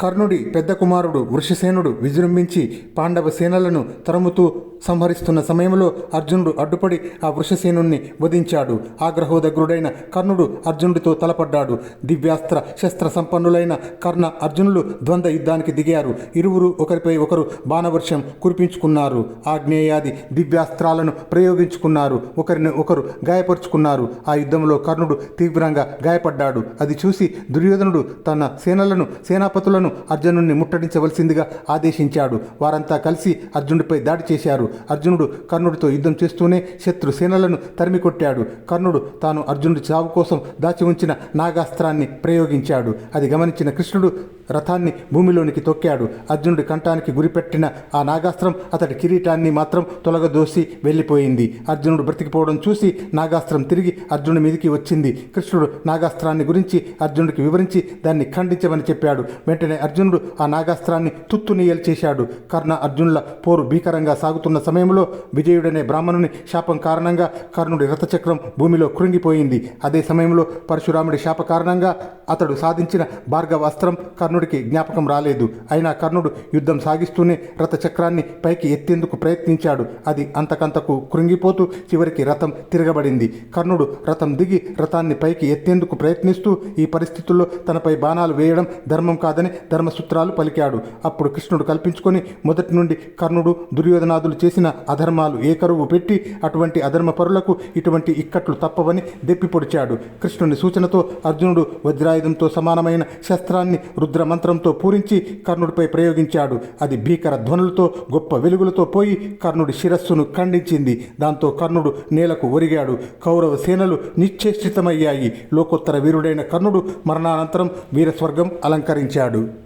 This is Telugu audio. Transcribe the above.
కర్ణుడి పెద్ద కుమారుడు వృషసేనుడు విజృంభించి పాండవ సేనలను తరుముతూ సంహరిస్తున్న సమయంలో అర్జునుడు అడ్డుపడి ఆ వృషసేనుణ్ణి వధించాడు. ఆగ్రహోదగ్రుడైన కర్ణుడు అర్జునుడితో తలపడ్డాడు. దివ్యాస్త్ర శస్త్ర సంపన్నులైన కర్ణ అర్జునులు ద్వంద్వ యుద్ధానికి దిగారు. ఇరువురు ఒకరిపై ఒకరు బాణవర్షం కురిపించుకున్నారు. ఆగ్నేయాది దివ్యాస్త్రాలను ప్రయోగించుకున్నారు. ఒకరిని ఒకరు గాయపరుచుకున్నారు. ఆ యుద్ధంలో కర్ణుడు తీవ్రంగా గాయపడ్డాడు. అది చూసి దుర్యోధనుడు తన సేనలను సేనాపతులను అర్జునుడిని ముట్టడించవలసిందిగా ఆదేశించాడు. వారంతా కలిసి అర్జునుడిపై దాడి చేశారు. అర్జునుడు కర్ణుడితో యుద్ధం చేస్తూనే శత్రు సేనలను తరిమి కొట్టాడు కర్ణుడు తాను అర్జునుడి చావు కోసం దాచి ఉంచిన నాగాస్త్రాన్ని ప్రయోగించాడు. అది గమనించిన కృష్ణుడు రథాన్ని భూమిలోనికి తొక్కాడు. అర్జునుడి కంఠానికి గురిపెట్టిన ఆ నాగాస్త్రం అతడి కిరీటాన్ని మాత్రం తొలగదోసి వెళ్ళిపోయింది. అర్జునుడు బ్రతికిపోవడం చూసి నాగాస్త్రం తిరిగి అర్జునుడి మీదికి వచ్చింది. కృష్ణుడు నాగాస్త్రాన్ని గురించి అర్జునుడికి వివరించి దాన్ని ఖండించమని చెప్పాడు. వెంటనే అర్జునుడు ఆ నాగాస్త్రాన్ని తుత్తునీయలు చేశాడు కర్ణ అర్జునుల పోరు భీకరంగా సాగుతున్న సమయంలో విజయుడనే బ్రాహ్మణుని శాపం కారణంగా కర్ణుడి రథచక్రం భూమిలో కృంగిపోయింది. అదే సమయంలో పరశురాముడి శాప కారణంగా అతడు సాధించిన భార్గవ అస్త్రం కర్ణుడికి జ్ఞాపకం రాలేదు. అయినా కర్ణుడు యుద్ధం సాగిస్తూనే రథచక్రాన్ని పైకి ఎత్తేందుకు ప్రయత్నించాడు. అది అంతకంతకు కృంగిపోతూ చివరికి రథం తిరగబడింది. కర్ణుడు రథం దిగి రథాన్ని పైకి ఎత్తేందుకు ప్రయత్నిస్తూ ఈ పరిస్థితుల్లో తనపై బాణాలు వేయడం ధర్మం కాదని ధర్మసూత్రాలు పలికాడు. అప్పుడు కృష్ణుడు కల్పించుకొని మొదటి నుండి కర్ణుడు దుర్యోధనాదులు చేసిన అధర్మాలు ఏకరువు పెట్టి అటువంటి అధర్మపరులకు ఇటువంటి ఇక్కట్లు తప్పవని దెప్పిపొడిచాడు కృష్ణుని సూచనతో అర్జునుడు వజ్రాయుధంతో సమానమైన శస్త్రాన్ని రుద్రమంత్రంతో పూరించి కర్ణుడిపై ప్రయోగించాడు. అది భీకర ధ్వనులతో గొప్ప వెలుగులతో పోయి కర్ణుడి శిరస్సును ఖండించింది. దాంతో కర్ణుడు నేలకు ఒరిగాడు. కౌరవ సేనలు నిశ్చేష్టితమయ్యాయి. లోకోత్తర వీరుడైన కర్ణుడు మరణానంతరం వీరస్వర్గం అలంకరించాడు.